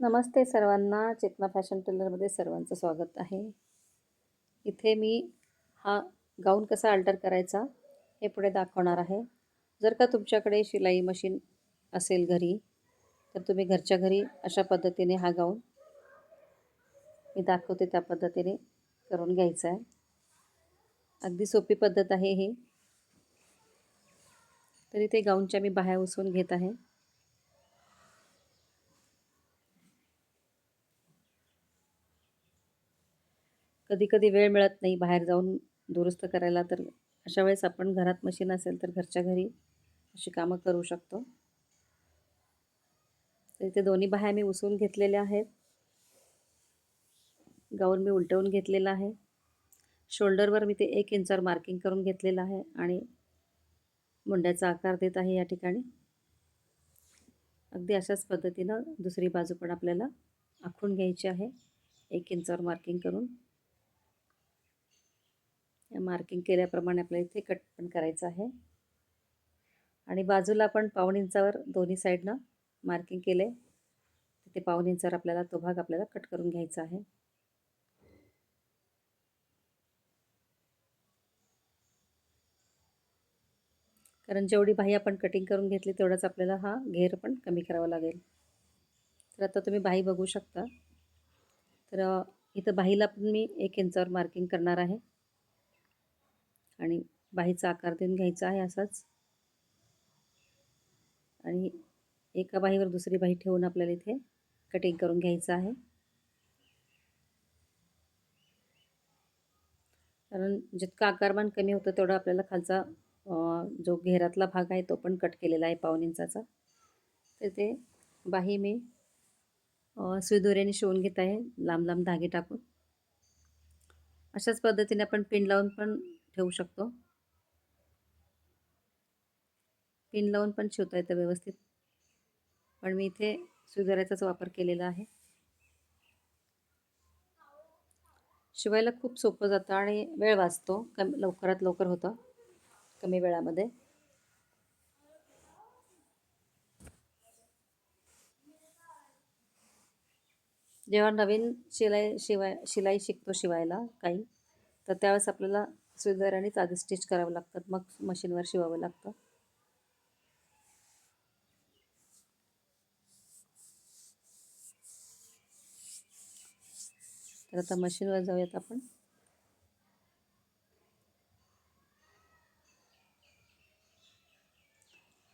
नमस्ते सर्वांना. चेतना फॅशन टेलरमध्ये सर्वांचं स्वागत आहे. इथे मी हा गाऊन कसा अल्टर करायचा हे पुढे दाखवणार आहे. जर का तुमच्याकडे शिलाई मशीन असेल घरी तर तुम्ही घरच्या घरी अशा पद्धतीने हा गाऊन मी दाखवते त्या पद्धतीने करून घ्यायचा आहे. अगदी सोपी पद्धत आहे ही. तर इथे गाऊनच्या मी बाह्या उसवून घेत आहे. कधी कधी वेळ मिळत नाही बाहेर जाऊन दुरुस्त करायला तर अशा वेळेस आपण घरात मशीन असेल तर घरच्या घरी अशी कामं करू शकतो. तर इथे दोन्ही बाह्या मी उसवून घेतलेल्या आहेत. गाऊन मी उलटवून घेतलेला आहे. शोल्डरवर मी ते एक इंचावर मार्किंग करून घेतलेलं आहे आणि मुंड्याचा आकार देत आहे या ठिकाणी. अगदी अशाच पद्धतीनं दुसरी बाजू पण आपल्याला आखून घ्यायची आहे. एक इंचावर मार्किंग करून. मार्किंग केल्याप्रमाणे आपल्याला इथे कट पण करायचं आहे. आणि बाजूला आपण पाऊण इंचावर दोन्ही साईडनं मार्किंग केले. तिथे पाऊण इंचावर आपल्याला तो भाग आपल्याला कट करून घ्यायचा आहे. कारण जेवढी बाही आपण कटिंग करून घेतली तेवढाच आपल्याला हा घेर पण कमी करावा लागेल. तर आता तुम्ही बाही बघू शकता. तर इथं बाहीला पण मी एक इंचावर मार्किंग करणार आहे. आणि बाहीचा आकार देऊन घ्यायचा आहे असाच. आणि एका बाहीवर दुसरी बाही ठेवून आपल्याला इथे कटिंग करून घ्यायचं आहे. कारण जितका आकारमान कमी होतं तेवढा आपल्याला खालचा जो घेरातला भाग आहे तो पण कट केलेला आहे पाऊन इंचाचा. तर ते बाही मी सुईदोऱ्याने शिवून घेत आहे लांब लांब धागे टाकून. अशाच पद्धतीने आपण पिन लावून पण ठेवू शकतो. पिन लावून पण शिवता येतं व्यवस्थित. पण मी इथे सुईदोऱ्याचाच वापर केलेला आहे. शिवायला खूप सोपं जातं आणि वेळ वाचतो. कमी लवकरात लवकर होतं. कमी वेळामध्ये. जेव्हा नवीन शिलाई शिवाय शिलाई शिकतो शिवायला काही तर त्यावेळेस आपल्याला सुईदारानेच आधी स्टिच करावं लागतात. मग मशीनवर शिवावं लागतं. तर आता मशीनवर जाऊयात आपण.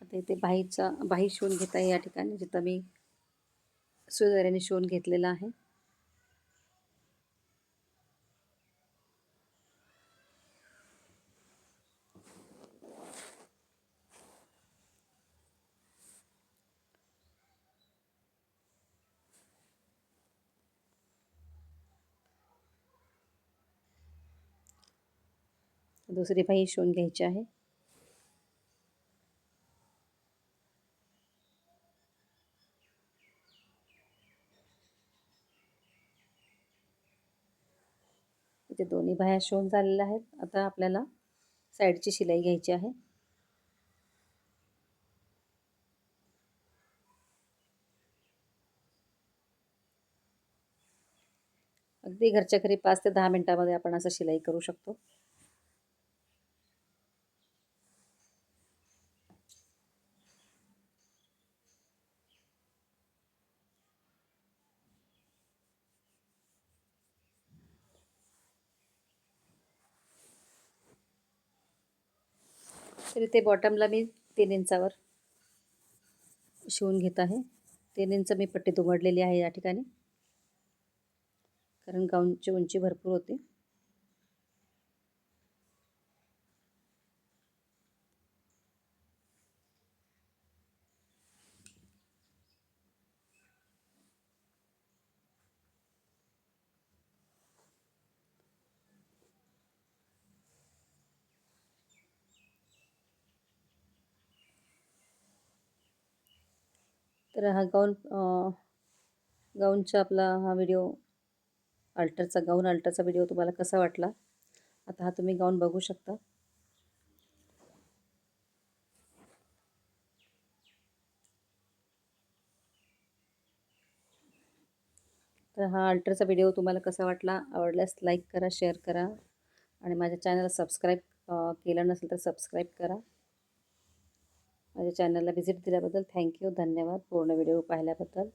आता इथे बाहीचा बाही शिवून घेत आहे या ठिकाणी जिथं मी सुईदाराने शिवून घेतलेला आहे. दुसरी बाही शिवून घ्यायची आहे. इथे दोन्ही बाह्या शिवून झालेल्या आहेत. आता आपल्याला साईडची शिलाई घ्यायची आहे. अगदी घरच्या घरी पाच ते दहा मिनटामध्ये आपण असं शिलाई करू शकतो. तर इथे बॉटमला मी तीन इंचावर शिवून घेत आहे. तीन इंच मी पट्टी दुमडलेली आहे या ठिकाणी. कारण गाऊनची उंची भरपूर होते. तर हा गाऊन गाऊनचा आपला हा व्हिडिओ अल्टरचा गाऊन अल्टरचा व्हिडिओ तुम्हाला कसा वाटला? आता हा तुम्ही गाऊन बघू शकता. तर हा अल्टरचा व्हिडिओ तुम्हाला कसा वाटला? आवडल्यास लाईक करा शेअर करा आणि माझ्या चॅनलला सबस्क्राईब केलं नसेल तर सबस्क्राईब करा. माझ्या चॅनलला व्हिजिट दिल्याबद्दल थँक्यू. धन्यवाद. पूर्ण व्हिडिओ पाहिल्याबद्दल.